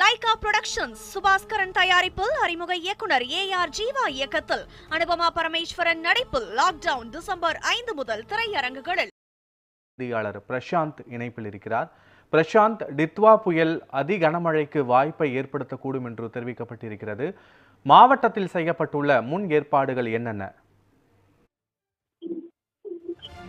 Lyca productions Subaskaran தயாரிப்பில் அறிமுக இயக்குனர் ஏ ஆர் ஜீவா இயக்கத்தில் அனுபமா பரமேஸ்வரன் நடிப்பில் லாக்டவுன் டிசம்பர் ஐந்து முதல் திரையரங்குகளில். செய்தியாளர் பிரசாந்த் இணைப்பில் இருக்கிறார். பிரசாந்த் டித்வா புயல் அதி கனமழைக்கு வாய்ப்பை ஏற்படுத்தக்கூடும் என்று தெரிவிக்கப்பட்டிருக்கிறது. மாவட்டத்தில் செய்யப்பட்டுள்ள முன் ஏற்பாடுகள் என்னென்ன?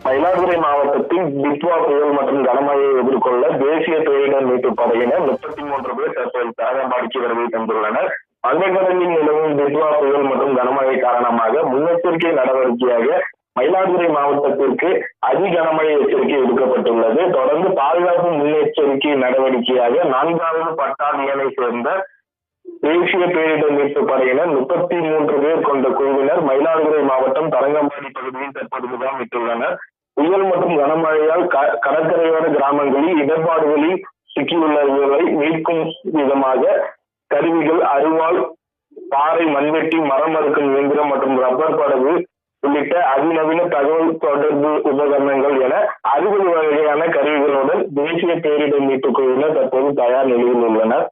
மயிலாடுதுறை மாவட்டத்தில் டிட்வா புயல் மற்றும் கனமழையை எதிர்கொள்ள தேசிய பேரிடர் மீட்பு படையினர் முப்பத்தி மூன்று பேர் தற்போது தரமாடிக்கு வருகை தந்துள்ளனர். வங்கக்கடலில் நிலவும் டிட்வா புயல் மற்றும் கனமழை காரணமாக முன்னெச்சரிக்கை நடவடிக்கையாக மயிலாடுதுறை மாவட்டத்திற்கு அதி கனமழை எச்சரிக்கை விடுக்கப்பட்டுள்ளது. தொடர்ந்து பாதுகாப்பு முன்னெச்சரிக்கை நடவடிக்கையாக நான்காவது பட்டாணியனை சேர்ந்த தேசிய பேரிடர் மீட்பு படையினர் முப்பத்தி மூன்று பேர் கொண்ட குழுவினர் மயிலாடுதுறை மாவட்டம் தரங்கம்பாடி பகுதியில் தற்போது முகாமிட்டுள்ளனர். புயல் மற்றும் கனமழையால் க- கடற்கரையோர கிராமங்களில் இடர்பாடுகளில் சிக்கியுள்ளவர்களை மீட்கும் விதமாக கருவிகள் அருவாள் பாறை மண்வெட்டி மரம் அறுக்கும் இயந்திரம் மற்றும் ரப்பர் படகு உள்ளிட்ட அதிநவீன தகவல் தொடர்பு உபகரணங்கள் என அறுபது வகையான கருவிகளுடன் தேசிய பேரிடர் மீட்பு குழுவினர் தற்போது தயார் நிலையில் உள்ளனர்.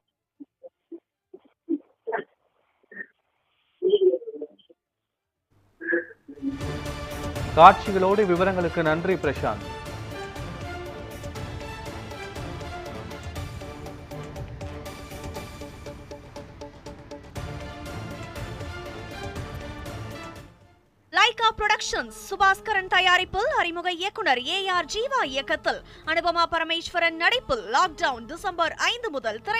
காட்சிகளோடு விவரங்களுக்கு நன்றி பிரசாந்த். லைகா புரொடக்ஷன்ஸ் சுபாஸ்கரன் தயாரிப்பில் அறிமுக இயக்குனர் ஏ ஆர் ஜீவா இயக்கத்தில் அனுபமா பரமேஸ்வரன் நடிப்பில் லாக்டவுன் டிசம்பர் ஐந்து முதல் திரை